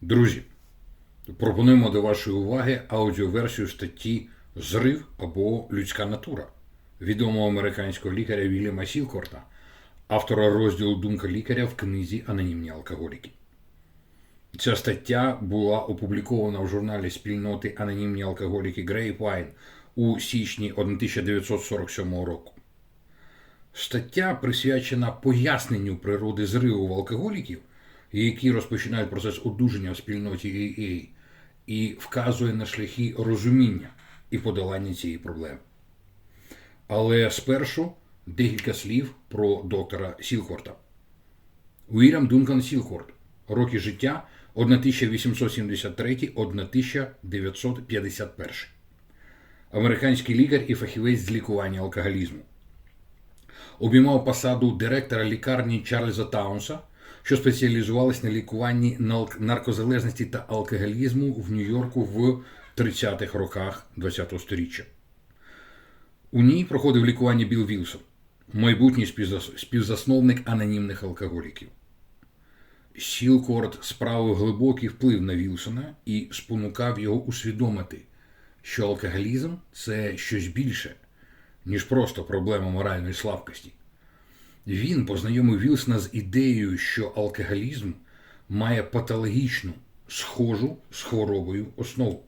Друзі, пропонуємо до вашої уваги аудіоверсію статті Зрив або людська натура відомого американського лікаря Вільяма Сілкорта, автора розділу Думка лікаря в книзі Анонімні алкоголіки. Ця стаття була опублікована в журналі спільноти Анонімні алкоголіки Grapevine у січні 1947 року. Стаття присвячена поясненню природи зриву в алкоголіків, які розпочинають процес одужання в спільноті AA, і вказує на шляхи розуміння і подолання цієї проблеми. Але спершу декілька слів про доктора Сілхорта. Уільям Дункан Сілхорт. Роки життя 1873-1951. Американський лікар і фахівець з лікування алкоголізму. Обіймав посаду директора лікарні Чарльза Таунса, що спеціалізувалась на лікуванні наркозалежності та алкоголізму в Нью-Йорку в 30-х роках ХХ століття. У ній проходив лікування Білл Вілсон, майбутній співзасновник анонімних алкоголіків. Сілкорт справив глибокий вплив на Вілсона і спонукав його усвідомити, що алкоголізм це щось більше, ніж просто проблема моральної слабкості. Він познайомив Вілсона з ідеєю, що алкоголізм має патологічну, схожу з хворобою основу.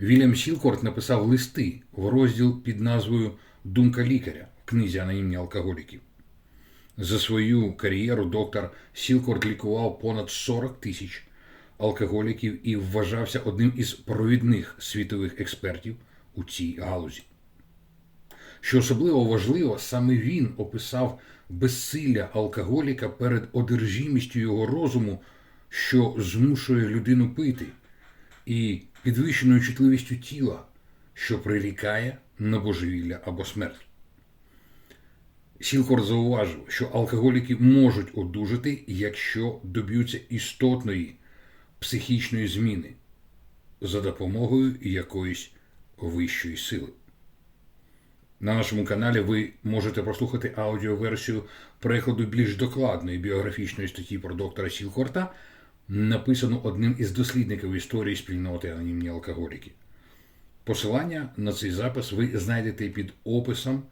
Вільям Сілкорт написав листи в розділ під назвою Думка лікаря в книзі Анонімні алкоголіків. За свою кар'єру доктор Сілкорт лікував понад 40 тисяч алкоголіків і вважався одним із провідних світових експертів у цій галузі. Що особливо важливо, саме він описав безсилля алкоголіка перед одержимістю його розуму, що змушує людину пити, і підвищеною чутливістю тіла, що прирікає на божевілля або смерть. Сілкорт зауважив, що алкоголіки можуть одужати, якщо доб'ються істотної психічної зміни за допомогою якоїсь вищої сили. На нашому каналі ви можете прослухати аудіоверсію перекладу більш докладної біографічної статті про доктора Сілкорта, написану одним із дослідників історії спільноти анонімні алкоголіки. Посилання на цей запис ви знайдете під описом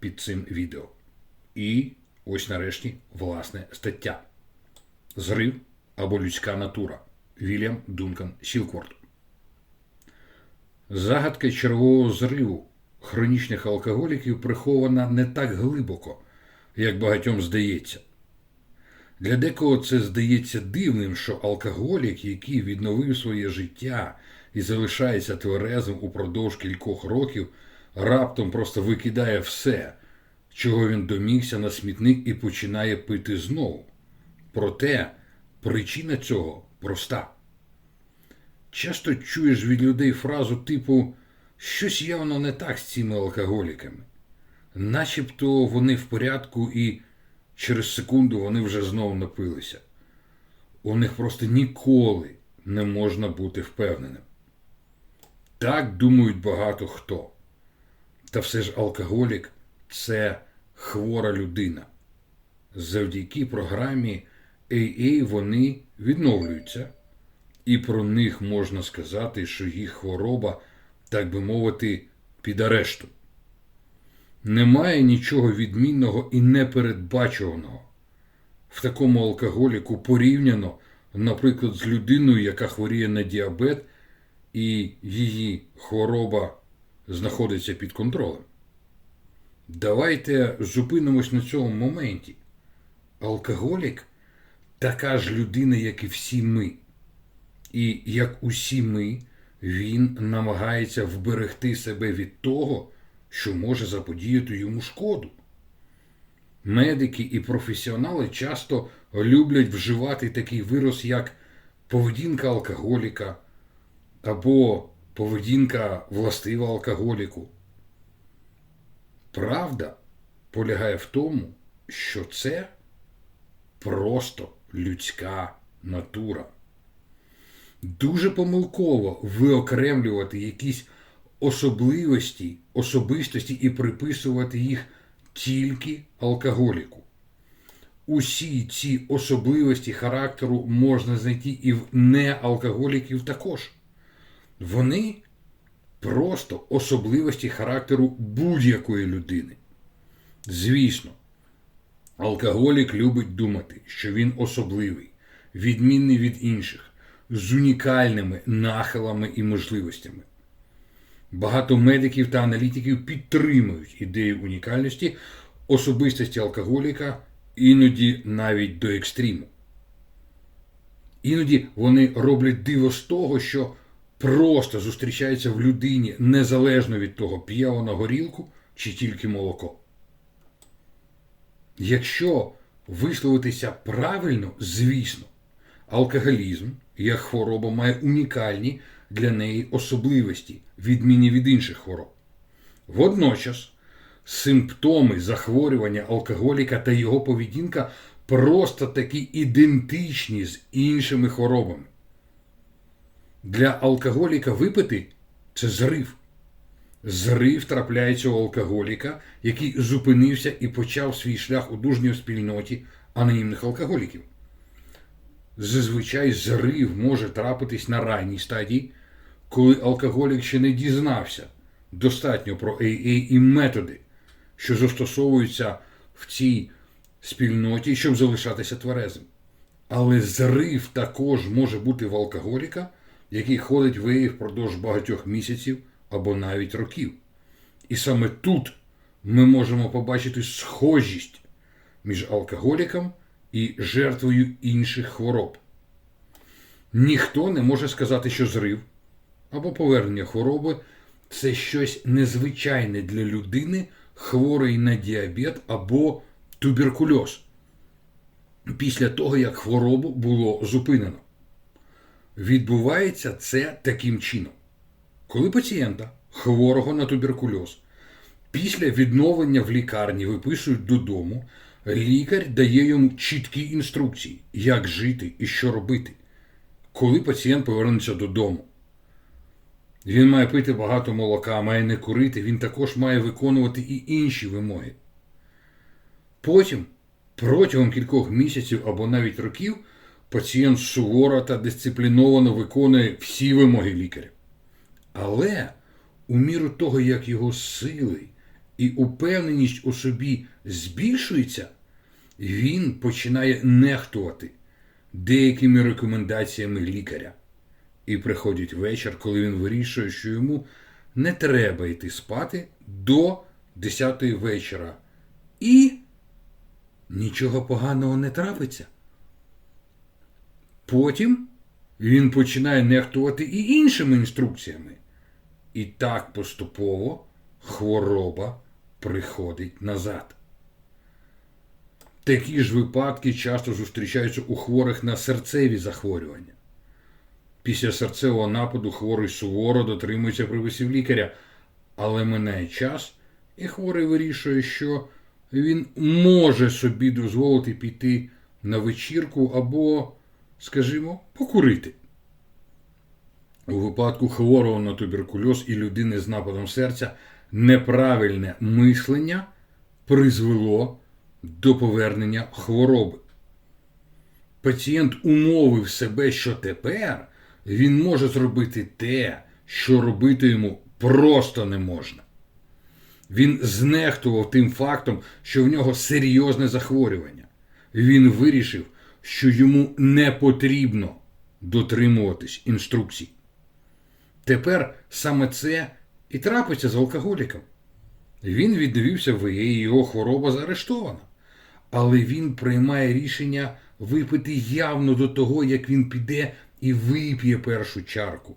під цим відео. І ось нарешті власне стаття. Зрив або людська натура. Вільям Дункан Сілкорт. Загадка червового зриву хронічних алкоголіків прихована не так глибоко, як багатьом здається. Для декого це здається дивним, що алкоголік, який відновив своє життя і залишається тверезим упродовж кількох років, раптом просто викидає все, чого він домігся на смітник і починає пити знову. Проте причина цього проста. Часто чуєш від людей фразу типу щось явно не так з цими алкоголіками. Начебто вони в порядку і через секунду вони вже знову напилися. У них просто ніколи не можна бути впевненим. Так думають багато хто. Та все ж алкоголік це хвора людина. Завдяки програмі AA вони відновлюються, і про них можна сказати, що їх хвороба, так би мовити, під арештом. Немає нічого відмінного і непередбачуваного в такому алкоголіку порівняно, наприклад, з людиною, яка хворіє на діабет, і її хвороба знаходиться під контролем. Давайте зупинимось на цьому моменті. Алкоголік така ж людина, як і всі ми. І як усі ми, він намагається вберегти себе від того, що може заподіяти йому шкоду. Медики і професіонали часто люблять вживати такий вираз, як поведінка алкоголіка або поведінка властива алкоголіку. Правда полягає в тому, що це просто людська натура. Дуже помилково виокремлювати якісь особливості, особистості і приписувати їх тільки алкоголіку. усі ці особливості характеру можна знайти і в неалкоголіків також. Вони просто особливості характеру будь-якої людини. Звісно, алкоголік любить думати, що він особливий, відмінний від інших, з унікальними нахилами і можливостями. Багато медиків та аналітиків підтримують ідею унікальності особистості алкоголіка, іноді навіть до екстриму. Іноді вони роблять диво з того, що просто зустрічається в людині незалежно від того, п'є вона горілку чи тільки молоко. Якщо висловитися правильно, звісно, алкоголізм як хвороба має унікальні для неї особливості, відмінні від інших хвороб. Водночас симптоми захворювання алкоголіка та його поведінка просто таки ідентичні з іншими хворобами. Для алкоголіка випити це зрив. Зрив трапляється у алкоголіка, який зупинився і почав свій шлях у дружній спільноті анонімних алкоголіків. Зазвичай зрив може трапитись на ранній стадії, коли алкоголік ще не дізнався достатньо про AA і методи, що застосовуються в цій спільноті, щоб залишатися тверезим. Але зрив також може бути в алкоголіка, який ходить в AA впродовж багатьох місяців або навіть років. І саме тут ми можемо побачити схожість між алкоголіком і жертвою інших хвороб. Ніхто не може сказати, що зрив або повернення хвороби це щось незвичайне для людини, хворої на діабет або туберкульоз після того, як хворобу було зупинено. Відбувається це таким чином. Коли пацієнта, хворого на туберкульоз, після відновлення в лікарні виписують додому, лікар дає йому чіткі інструкції, як жити і що робити, коли пацієнт повернеться додому. Він має пити багато молока, має не курити, він також має виконувати і інші вимоги. Потім, протягом кількох місяців або навіть років, пацієнт суворо та дисципліновано виконує всі вимоги лікаря. Але у міру того, як його сили і упевненість у собі збільшується, він починає нехтувати деякими рекомендаціями лікаря. І приходить вечір, коли він вирішує, що йому не треба йти спати до 10 вечора. І нічого поганого не трапиться. Потім він починає нехтувати і іншими інструкціями. І так поступово хвороба приходить назад. Такі ж випадки часто зустрічаються у хворих на серцеві захворювання. Після серцевого нападу хворий суворо дотримується приписів лікаря, але минає час, і хворий вирішує, що він може собі дозволити піти на вечірку або, скажімо, покурити. У випадку хворого на туберкульоз і людини з нападом серця неправильне мислення призвело до повернення хвороби. Пацієнт умовив себе, що тепер він може зробити те, що робити йому просто не можна. Він знехтував тим фактом, що в нього серйозне захворювання. Він вирішив, що йому не потрібно дотримуватись інструкцій. Тепер саме це і трапиться з алкоголіком. Він віддивився в і його хвороба заарештована. Але він приймає рішення випити явно до того, як він піде і вип'є першу чарку.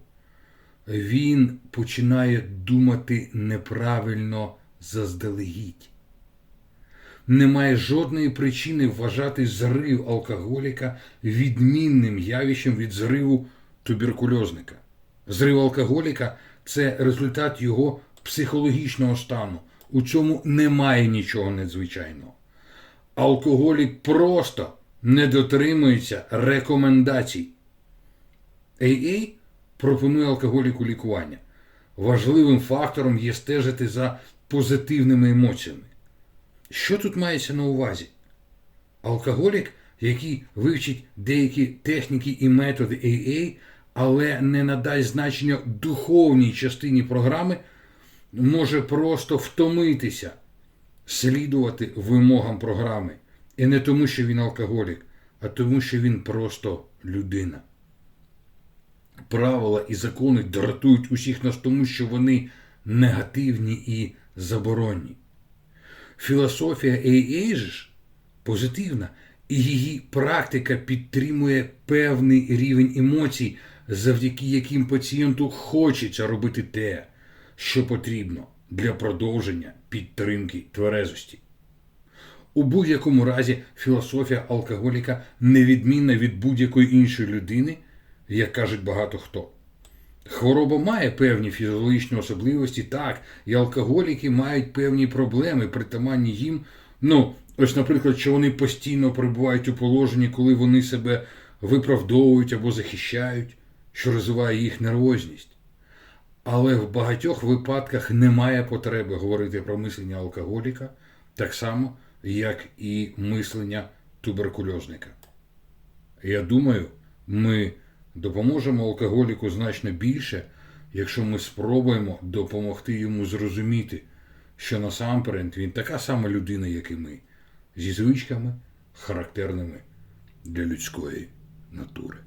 Він починає думати неправильно заздалегідь. Немає жодної причини вважати зрив алкоголіка відмінним явищем від зриву туберкульозника. Зрив алкоголіка це результат його психологічного стану. У цьому немає нічого надзвичайного. Алкоголік просто не дотримується рекомендацій. AA пропонує алкоголіку лікування. Важливим фактором є стежити за позитивними емоціями. Що тут мається на увазі? Алкоголік, який вивчить деякі техніки і методи AA, але не надасть значення духовній частині програми, може просто втомитися слідувати вимогам програми. І не тому, що він алкоголік, а тому, що він просто людина. Правила і закони дратують усіх нас тому, що вони негативні і заборонні. Філософія ж позитивна, і її практика підтримує певний рівень емоцій, завдяки яким пацієнту хочеться робити те, що потрібно для продовження підтримки тверезості. У будь-якому разі філософія алкоголіка невідмінна від будь-якої іншої людини, як кажуть багато хто. Хвороба має певні фізіологічні особливості, так, і алкоголіки мають певні проблеми, притаманні їм. Ну, ось, наприклад, що вони постійно перебувають у положенні, коли вони себе виправдовують або захищають, що розвиває їх нервозність. Але в багатьох випадках немає потреби говорити про мислення алкоголіка, так само, як і мислення туберкульозника. Я думаю, ми допоможемо алкоголіку значно більше, якщо ми спробуємо допомогти йому зрозуміти, що насамперед він така сама людина, як і ми, зі звичками, характерними для людської натури.